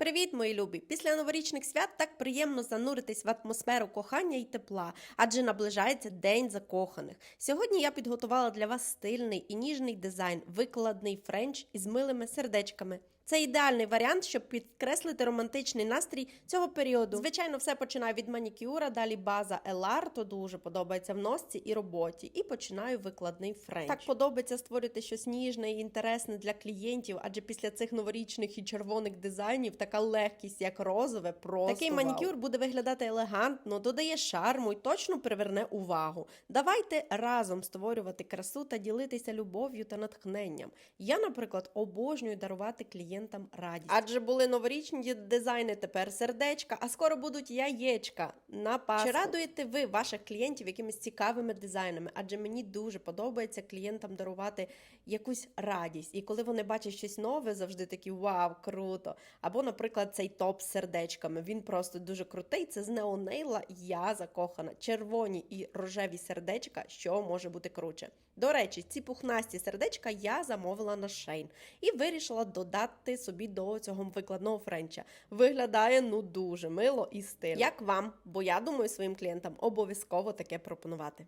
Привіт, мої любі! Після новорічних свят так приємно зануритись в атмосферу кохання і тепла, адже наближається День закоханих. Сьогодні я підготувала для вас стильний і ніжний дизайн, викладний френч із милими сердечками. Це ідеальний варіант, щоб підкреслити романтичний настрій цього періоду. Звичайно, все починаю від манікюра, далі база Елар, то дуже подобається в носці і роботі. І починаю викладний френч. Так подобається створити щось ніжне і інтересне для клієнтів, адже після цих новорічних і червоних дизайнів така легкість, як розове, просто такий манікюр буде виглядати елегантно, додає шарму і точно приверне увагу. Давайте разом створювати красу та ділитися любов'ю та натхненням. Я, наприклад, обожнюю дарувати клієнтам радість. Адже були новорічні дизайни, тепер сердечка, а скоро будуть яєчка на Пасху. Чи радуєте ви ваших клієнтів якимись цікавими дизайнами? Адже мені дуже подобається клієнтам дарувати якусь радість. І коли вони бачать щось нове, завжди такі вау, круто. Або, наприклад, цей топ з сердечками. Він просто дуже крутий. Це з неонейла я закохана. Червоні і рожеві сердечка, що може бути круче. До речі, ці пухнасті сердечка я замовила на шейн і вирішила додати собі до цього викладного френча. Виглядає ну дуже мило і стильно. Як вам? Бо я думаю своїм клієнтам обов'язково таке пропонувати.